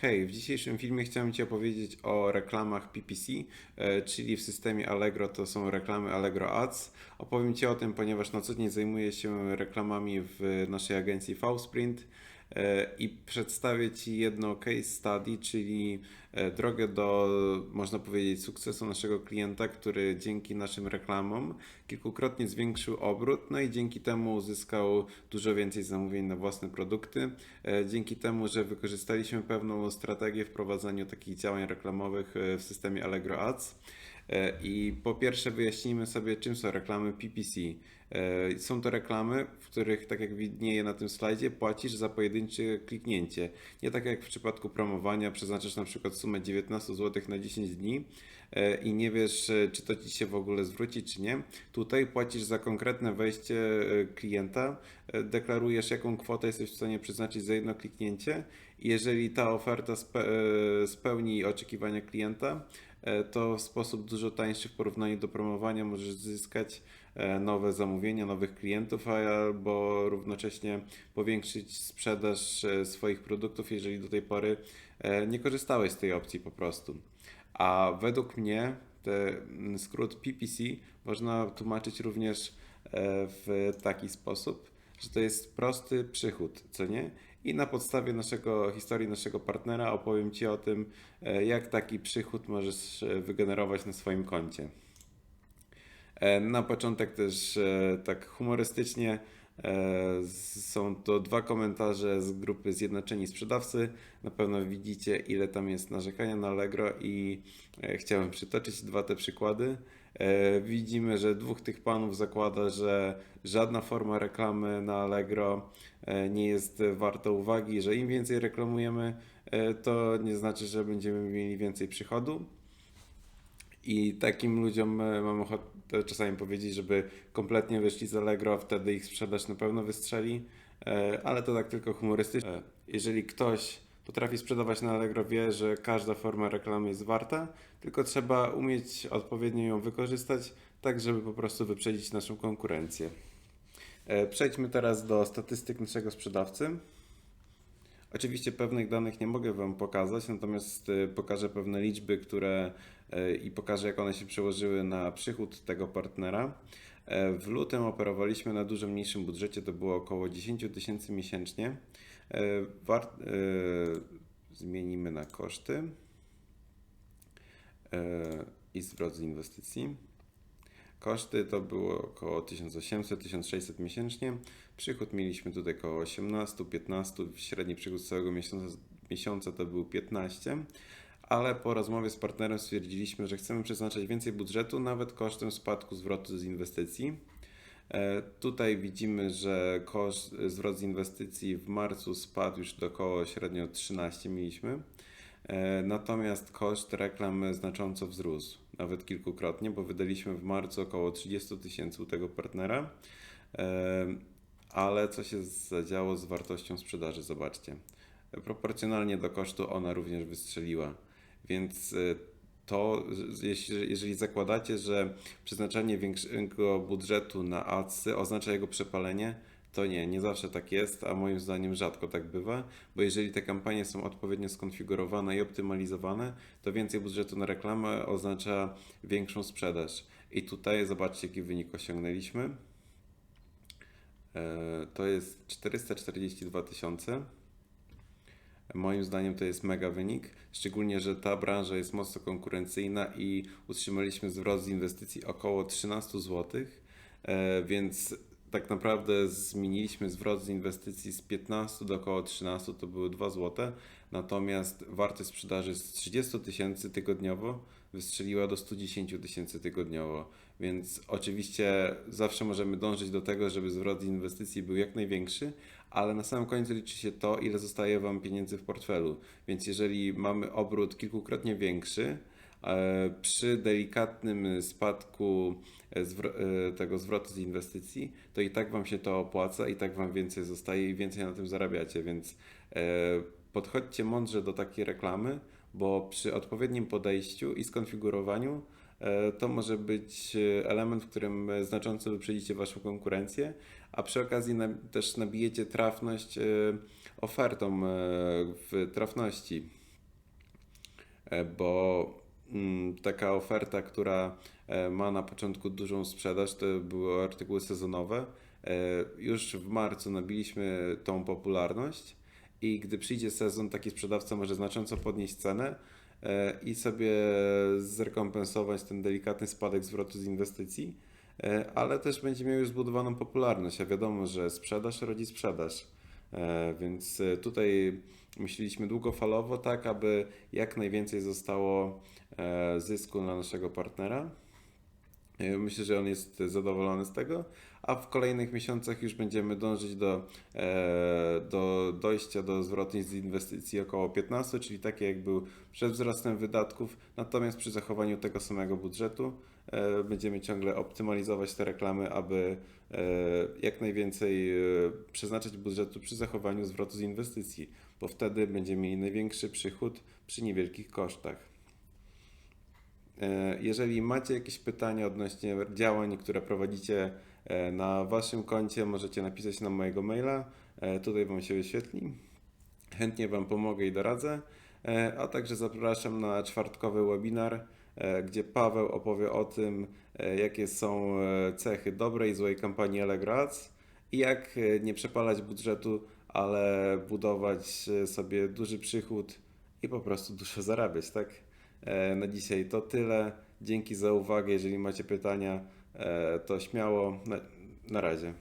Hej, w dzisiejszym filmie chciałem Ci opowiedzieć o reklamach PPC, e, czyli w systemie Allegro to są reklamy Allegro Ads. Opowiem Ci o tym, ponieważ na co dzień zajmuję się reklamami w naszej agencji VSprint e, i przedstawię Ci jedno case study, czyli e, drogę do, można powiedzieć, sukcesu naszego klienta, który dzięki naszym reklamom kilkukrotnie zwiększył obrót, no i dzięki temu uzyskał dużo więcej zamówień na własne produkty. E, Dzięki temu, że wykorzystaliśmy pewną strategię w prowadzeniu takich działań reklamowych e, w systemie Allegro Ads. E, I po pierwsze wyjaśnijmy sobie, czym są reklamy PPC. E, Są to reklamy, w których, tak jak widnieje na tym slajdzie, płacisz za pojedyncze kliknięcie. Nie tak jak w przypadku promowania, przeznaczasz na przykład sumę 19 zł na 10 dni e, i nie wiesz, czy to ci się w ogóle zwróci, czy nie. Tutaj płacisz za konkretne wejście klienta, deklarujesz, jaką kwotę jesteś w stanie przeznaczyć za jedno kliknięcie. Jeżeli ta oferta spe, spełni oczekiwania klienta, to w sposób dużo tańszy w porównaniu do promowania możesz zyskać e, nowe zamówienia, nowych klientów, albo równocześnie powiększyć sprzedaż e, swoich produktów, jeżeli do tej pory e, nie korzystałeś z tej opcji po prostu. A według mnie ten skrót PPC można tłumaczyć również e, w taki sposób, że to jest prosty przychód, co nie? I na podstawie naszego historii naszego partnera opowiem Ci o tym, e, jak taki przychód możesz e, wygenerować na swoim koncie. E, Na początek też tak humorystycznie są to dwa komentarze z grupy Zjednoczeni Sprzedawcy. Na pewno widzicie, ile tam jest narzekania na Allegro i chciałem przytoczyć dwa te przykłady. E, Widzimy, że dwóch tych panów zakłada, że żadna forma reklamy na Allegro e, nie jest warta uwagi, że im więcej reklamujemy, e, to nie znaczy, że będziemy mieli więcej przychodu. I takim ludziom mam ochotę czasami powiedzieć, żeby kompletnie wyszli z Allegro, wtedy ich sprzedaż na pewno wystrzeli, ale to tak tylko humorystycznie. Jeżeli ktoś potrafi sprzedawać na Allegro, wie, że każda forma reklamy jest warta, tylko trzeba umieć odpowiednio ją wykorzystać, tak żeby po prostu wyprzedzić naszą konkurencję. E, Przejdźmy teraz do statystyk naszego sprzedawcy. Oczywiście pewnych danych nie mogę Wam pokazać, natomiast e, pokażę pewne liczby, które e, i pokażę, jak one się przełożyły na przychód tego partnera. W lutym operowaliśmy na dużo mniejszym budżecie, to było około 10 tysięcy miesięcznie. E, e, Zmienimy na koszty e, i zwrot z inwestycji. Koszty to było około 1800-1600 miesięcznie. Przychód mieliśmy tutaj około 18-15, średni przychód całego miesiąca, miesiąca to był 15, ale po rozmowie z partnerem stwierdziliśmy, że chcemy przeznaczać więcej budżetu, nawet kosztem spadku zwrotu z inwestycji. E, Tutaj widzimy, że koszt, zwrot z inwestycji w marcu spadł już do około średnio 13 mieliśmy. E, Natomiast koszt reklam znacząco wzrósł, nawet kilkukrotnie, bo wydaliśmy w marcu około 30 tysięcy u tego partnera. E, Ale co się zadziało z wartością sprzedaży? Zobaczcie. Proporcjonalnie do kosztu ona również wystrzeliła. Więc to, jeżeli zakładacie, że przeznaczenie większego budżetu na adsy oznacza jego przepalenie, to nie, nie zawsze tak jest, a moim zdaniem rzadko tak bywa, bo jeżeli te kampanie są odpowiednio skonfigurowane i optymalizowane, to więcej budżetu na reklamę oznacza większą sprzedaż. I tutaj zobaczcie, jaki wynik osiągnęliśmy. E, To jest 442 tysiące. Moim zdaniem to jest mega wynik, szczególnie, że ta branża jest mocno konkurencyjna i utrzymaliśmy zwrot z inwestycji około 13 zł, e, więc tak naprawdę zmieniliśmy zwrot z inwestycji z 15 do około 13, to były 2 zł, natomiast wartość sprzedaży z 30 tysięcy tygodniowo wystrzeliła do 110 tysięcy tygodniowo, więc oczywiście zawsze możemy dążyć do tego, żeby zwrot z inwestycji był jak największy, ale na samym końcu liczy się to, ile zostaje Wam pieniędzy w portfelu. Więc jeżeli mamy obrót kilkukrotnie większy, przy delikatnym spadku e, e, tego zwrotu z inwestycji, to i tak Wam się to opłaca, i tak Wam więcej zostaje i więcej na tym zarabiacie. Więc e, podchodźcie mądrze do takiej reklamy, bo przy odpowiednim podejściu i skonfigurowaniu e, to może być e, element, w którym e, znacząco wyprzedzicie Waszą konkurencję, a przy okazji też nabijecie trafność e, ofertą e, w trafności. e, bo taka oferta, która e, ma na początku dużą sprzedaż, to były artykuły sezonowe. E, Już w marcu nabiliśmy tą popularność i gdy przyjdzie sezon, taki sprzedawca może znacząco podnieść cenę e, i sobie zrekompensować ten delikatny spadek zwrotu z inwestycji, ale też będzie miał już zbudowaną popularność, a wiadomo, że sprzedaż rodzi sprzedaż. E, Więc e, tutaj myśleliśmy długofalowo, tak aby jak najwięcej zostało e, zysku dla naszego partnera. E, Myślę, że on jest zadowolony z tego, a w kolejnych miesiącach już będziemy dążyć do, e, do dojścia do zwrotu z inwestycji około 15, czyli takie jak był przed wzrostem wydatków, natomiast przy zachowaniu tego samego budżetu e, będziemy ciągle optymalizować te reklamy, aby e, jak najwięcej przeznaczyć budżetu przy zachowaniu zwrotu z inwestycji, bo wtedy będziemy mieli największy przychód przy niewielkich kosztach. E, Jeżeli macie jakieś pytania odnośnie działań, które prowadzicie e, na waszym koncie, możecie napisać na mojego maila. E, Tutaj wam się wyświetli. Chętnie wam pomogę i doradzę. A także zapraszam na czwartkowy webinar, gdzie Paweł opowie o tym, jakie są cechy dobrej i złej kampanii Allegro Ads i jak nie przepalać budżetu, ale budować sobie duży przychód i po prostu dużo zarabiać, tak? E, Na dzisiaj to tyle. Dzięki za uwagę. Jeżeli macie pytania, e, to śmiało. Na, na razie.